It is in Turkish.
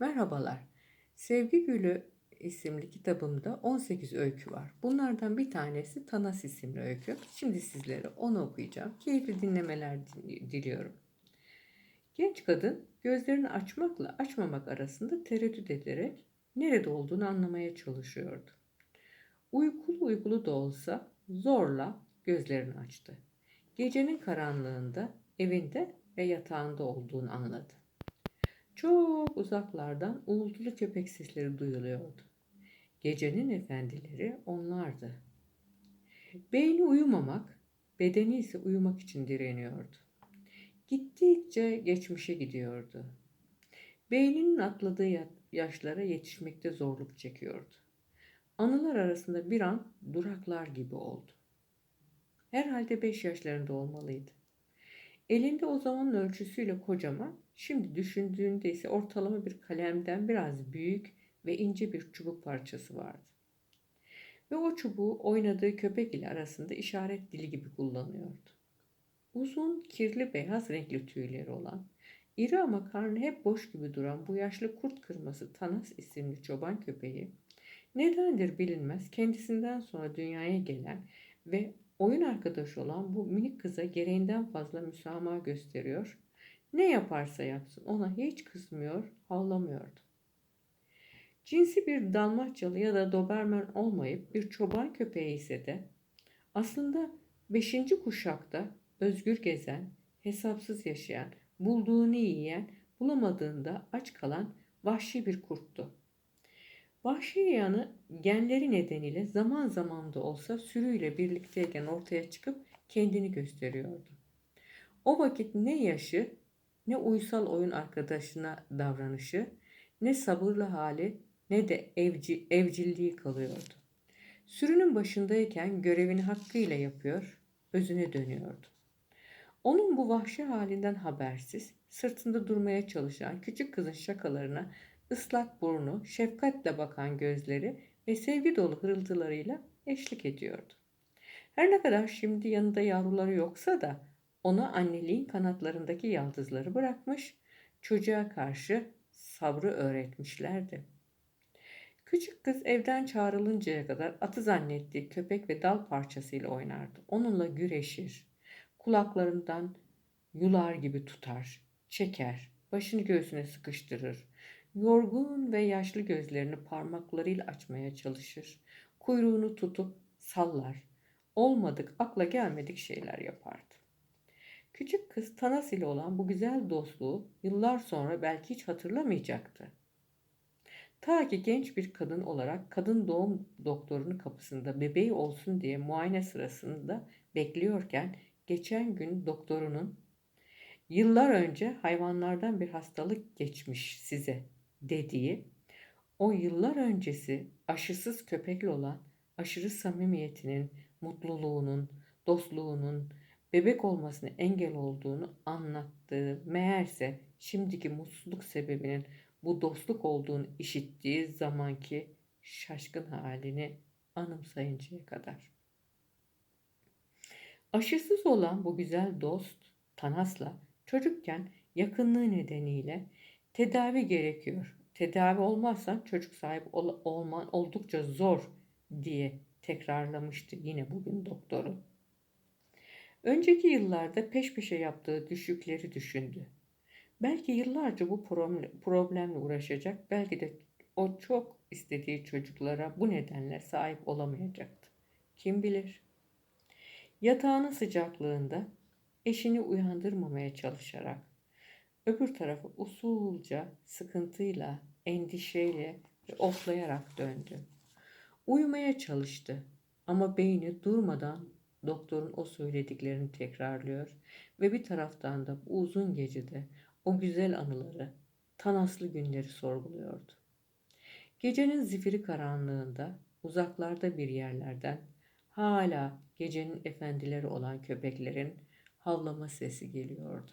Merhabalar. Sevgi Gülü isimli kitabımda 18 öykü var. Bunlardan bir tanesi Tanas isimli öykü. Şimdi sizlere onu okuyacağım. Keyifli dinlemeler dil- diliyorum. Genç kadın gözlerini açmakla açmamak arasında tereddüt ederek nerede olduğunu anlamaya çalışıyordu. Uykulu uykulu da olsa zorla gözlerini açtı. Gecenin karanlığında evinde ve yatağında olduğunu anladı. Çok uzaklardan uğultulu köpek sesleri duyuluyordu. Gecenin efendileri onlardı. Beyni uyumamak, bedeni ise uyumak için direniyordu. Gittikçe geçmişe gidiyordu. Beyninin atladığı ya- yaşlara yetişmekte zorluk çekiyordu. Anılar arasında bir an duraklar gibi oldu. Herhalde beş yaşlarında olmalıydı. Elinde o zamanın ölçüsüyle kocaman, şimdi düşündüğünde ise ortalama bir kalemden biraz büyük ve ince bir çubuk parçası vardı. Ve o çubuğu oynadığı köpek ile arasında işaret dili gibi kullanıyordu. Uzun, kirli beyaz renkli tüyleri olan, iri ama karnı hep boş gibi duran bu yaşlı kurt kırması Tanas isimli çoban köpeği, nedendir bilinmez kendisinden sonra dünyaya gelen ve oyun arkadaşı olan bu minik kıza gereğinden fazla müsamaha gösteriyor. Ne yaparsa yapsın ona hiç kızmıyor, havlamıyordu. Cinsi bir Dalmaçyalı ya da Doberman olmayıp bir çoban köpeği ise de aslında beşinci kuşakta özgür gezen, hesapsız yaşayan, bulduğunu yiyen, bulamadığında aç kalan vahşi bir kurttu. Vahşi yanı genleri nedeniyle zaman zaman da olsa sürüyle birlikteyken ortaya çıkıp kendini gösteriyordu. O vakit ne yaşı, ne uysal oyun arkadaşına davranışı, ne sabırlı hali, ne de evci, evcilliği kalıyordu. Sürünün başındayken görevini hakkıyla yapıyor, özüne dönüyordu. Onun bu vahşi halinden habersiz, sırtında durmaya çalışan küçük kızın şakalarına ıslak burnu, şefkatle bakan gözleri ve sevgi dolu hırıltılarıyla eşlik ediyordu. Her ne kadar şimdi yanında yavruları yoksa da ona anneliğin kanatlarındaki yaldızları bırakmış, çocuğa karşı sabrı öğretmişlerdi. Küçük kız evden çağrılıncaya kadar atı zannettiği köpek ve dal parçasıyla oynardı. Onunla güreşir, kulaklarından yular gibi tutar, çeker, başını göğsüne sıkıştırır, Yorgun ve yaşlı gözlerini parmaklarıyla açmaya çalışır. Kuyruğunu tutup sallar. Olmadık, akla gelmedik şeyler yapardı. Küçük kız Tanas ile olan bu güzel dostluğu yıllar sonra belki hiç hatırlamayacaktı. Ta ki genç bir kadın olarak kadın doğum doktorunun kapısında bebeği olsun diye muayene sırasında bekliyorken geçen gün doktorunun yıllar önce hayvanlardan bir hastalık geçmiş size dediği o yıllar öncesi aşısız köpekle olan aşırı samimiyetinin, mutluluğunun, dostluğunun, bebek olmasına engel olduğunu anlattığı meğerse şimdiki mutsuzluk sebebinin bu dostluk olduğunu işittiği zamanki şaşkın halini anımsayıncaya kadar. Aşısız olan bu güzel dost Tanas'la çocukken yakınlığı nedeniyle Tedavi gerekiyor. Tedavi olmazsan çocuk sahibi ol- olman oldukça zor diye tekrarlamıştı yine bugün doktoru. Önceki yıllarda peş peşe yaptığı düşükleri düşündü. Belki yıllarca bu problemle uğraşacak, belki de o çok istediği çocuklara bu nedenle sahip olamayacaktı. Kim bilir? Yatağının sıcaklığında eşini uyandırmamaya çalışarak Öbür tarafı usulca, sıkıntıyla, endişeyle ve oflayarak döndü. Uyumaya çalıştı ama beyni durmadan doktorun o söylediklerini tekrarlıyor ve bir taraftan da bu uzun gecede o güzel anıları, tanaslı günleri sorguluyordu. Gecenin zifiri karanlığında uzaklarda bir yerlerden hala gecenin efendileri olan köpeklerin havlama sesi geliyordu.